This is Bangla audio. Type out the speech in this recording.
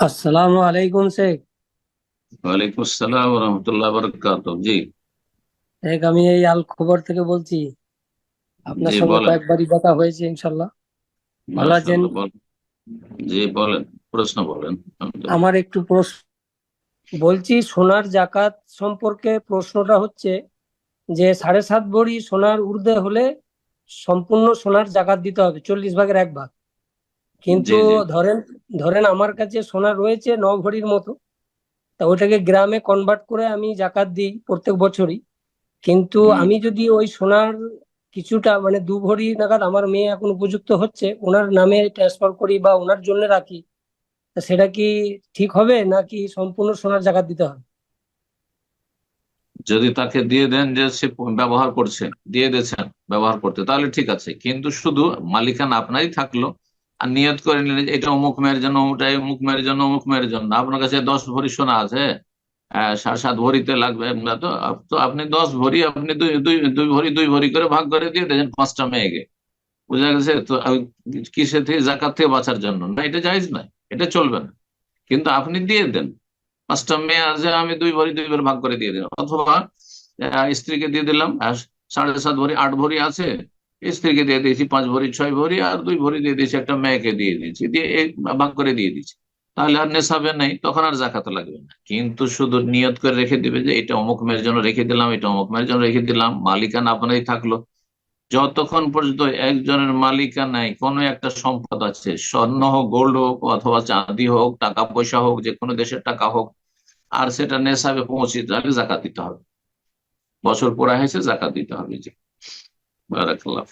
আসসালামু আলাইকুম শেখ। ওয়ালাইকুম আসসালাম রহমতুল্লাহ বরকাত জি। শেখ আমি এই আল খবর থেকে বলছি আপনার জি সঙ্গে বলেন। কয়েকবারই দেখা হয়েছে ইনশাল্লাহ ভালো আছেন? মাশাআল্লাহ বলেন। জি বলেন প্রশ্ন বলেন। আলহামদুলিল্লাহ। আমার একটু প্রশ্ন বলছি সোনার জাকাত সম্পর্কে প্রশ্নটা হচ্ছে যে সাড়ে সাত ভরি সোনার ঊর্ধ্বে হলে সম্পূর্ণ সোনার জাকাত দিতে হবে চল্লিশ ভাগের এক ভাগ। কিন্তু। ধরেন ধরেন আমার কাছে সোনা রয়েছে ন ভরির মতো তা ওটাকে গ্রামে কনভার্ট করে আমি জাকাত দিই প্রত্যেক বছরই। কিন্তু আমি যদি ওই সোনার কিছুটা মানে দু ভরি নাগাদ আমার মেয়ে এখন উপযুক্ত হচ্ছে ওনার নামে ট্রান্সফার করি বা ওনার জন্য রাখি তা সেটা কি ঠিক হবে নাকি সম্পূর্ণ সোনার জাকাত দিতে হবে? যদি তাকে দিয়ে দেন যে সে ব্যবহার করছে দিয়ে দিয়েছেন ব্যবহার করতে তাহলে ঠিক আছে। কিন্তু শুধু মালিকানা আপনারই থাকল আর নিয়ত করে নিলেন এটা অমুক মেয়ের জন্য ওটাই অমুক মেয়ের জন্য অমুক মেয়ের জন্য। আপনার কাছে দশ ভরি সোনা আছে আহ, সাত ভরিতে লাগবে তো তো আপনি দশ ভরি আপনি দুই দুই দুই ভরি দুই ভরি করে ভাগ করে দিয়ে দিয়েছেন পাঁচটা মেয়েকে। বুঝা গেছে? তো কিসে থেকে জাকাত থেকে বাঁচার জন্য? না এটা জায়েজ না এটা চলবে না। কিন্তু আপনি দিয়ে দেন। পাঁচটা মেয়ে আছে আমি দুই ভরি দুই ভরি ভাগ করে দিয়ে দিলাম। অথবা স্ত্রীকে দিয়ে দিলাম সাড়ে সাত ভরি আট ভরি আছে স্ত্রীকে দিয়ে দিয়েছি, পাঁচ ভরি, ছয় ভরি আর দুই ভরি দিয়ে দিয়েছি, একটা মেয়েকে দিয়ে দিয়েছি, দিয়ে ভাগ করে দিয়ে দিয়েছি। তাহলে আর নেশাবে নেই, তখন আর জাকাত লাগবে না। কিন্তু শুধু নিয়ত করে রেখে দিবে যে এটা অমুক মেয়ের জন্য রেখে দিলাম, এটা অমুক মেয়ের জন্য রেখে দিলাম, মালিকানা আপনারই থাকল। যতক্ষণ পর্যন্ত একজনের মালিকা মালিকানায় কোনো একটা সম্পদ আছে, স্বর্ণ হোক গোল্ড হোক, অথবা চাঁদি হোক, টাকা পয়সা হোক, যে কোনো দেশের টাকা হোক, আর সেটা নেশাবে পৌঁছে তাহলে জাকাত দিতে হবে। বছর পুরা হয়েছে, জাকাত দিতে হবে জি Barakallah.